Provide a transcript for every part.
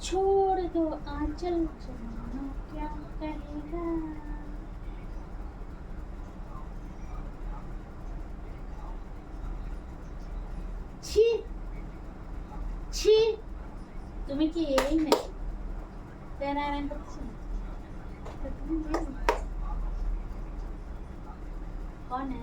छोड़ दो आंचल जमाना क्या कहेगा ছি ছি তুমি কি এই না তেরারান করছো তো তুমি এই না। कौन है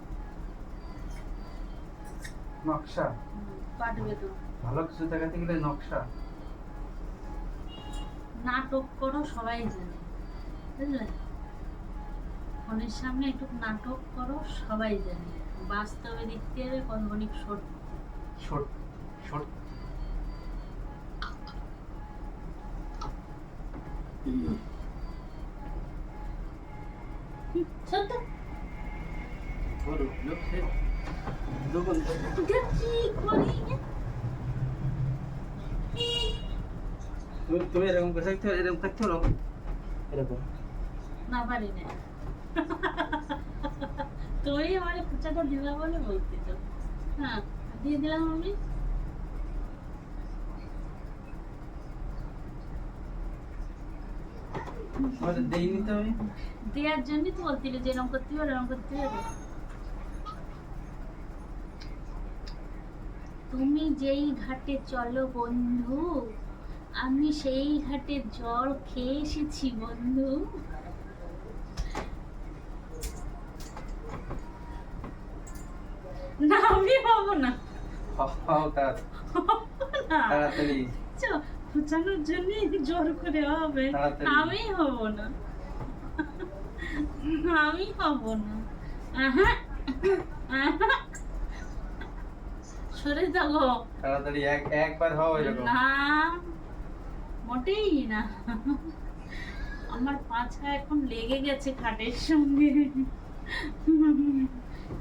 নকশা। পাঠবে তো ভালো কিছু দেখাতে গেলে নকশা। নাটক করো সবাই জানে। বুঝলে? ফোনের সামনে একটু নাটক করো সবাই জানে। বাস্তবে দেখতে হবে কনবনিক সত্যি। শর্ট শর্ট সত্য বলো লোক সে দোকান এটা কি করি তুমি এরকম করে থাকতে এরকম থাকতে পারো এরকম না পারি না তুই আমার পুচাটা দিলা বলে বলতে তো হ্যাঁ দিয়ে দিলাম আমি? দেইনি তো আমি দেওয়ার জন্যই তো বলছিল যে এরকম করতে হবে এরকম করতে হবে। তুমি যেই ঘাটে চলো বন্ধু আমি সেই ঘাটে জল খেয়ে এসেছি বন্ধু। না আমি হব না। তাড়াতাড়ি। চ, জন্য জোর করে হবে। আমি হব না। আমি হব না। আহা, আহা। সরে যাব। তাড়াতাড়ি এক একবার হও এরকম। না মোটেই না। আমার পাছা এখন লেগে গেছে খাটের সঙ্গে।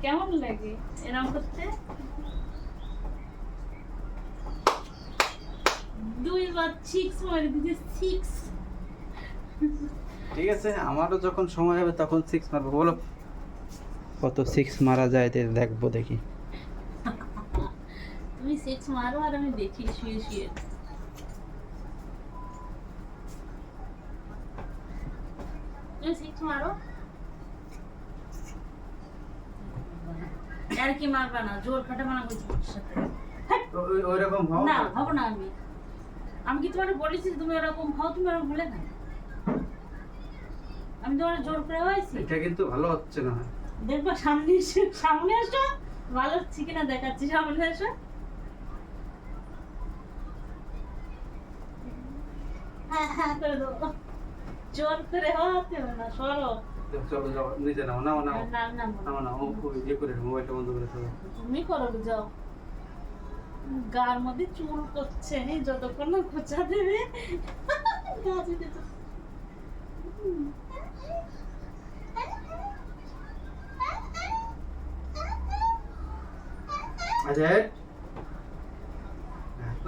কেমন লাগে? এরকম করতে? দুইবার সিক্স মারি দিতে সিক্স ঠিক আছে আমারও যখন সময় হবে তখন সিক্স মারবো। বলো। কত সিক্স মারা যায় তে দেখব দেখি। তুমি সিক্স মারো আর আমি দেখি শুয়ে শুয়ে। তুমি সিক্স মারো। আর কি মারবা না? জোর খাটা মানা করছি তোমার সাথে। ওই রকম হও না হব না আমি। আমি কি তোমার বলেছি তুমি এরকম খাও তুমি এরকম বলে না আমি তোমার জোর করে হয়েছি? এটা কিন্তু ভালো হচ্ছে না। দেখবা সামনে সামনে আসো ভালো হচ্ছে কিনা দেখাচ্ছি সামনে আসো হ্যাঁ হ্যাঁ জোর করে হওয়াতে না সরো তুমি করো যাও গার মধ্যে চুল যতক্ষণ না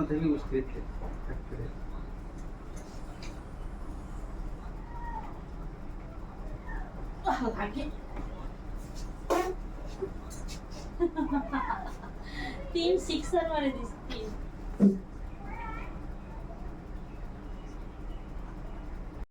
থেকে মুশকিল। লাগে তিন সিক্সার মারে দিস তিন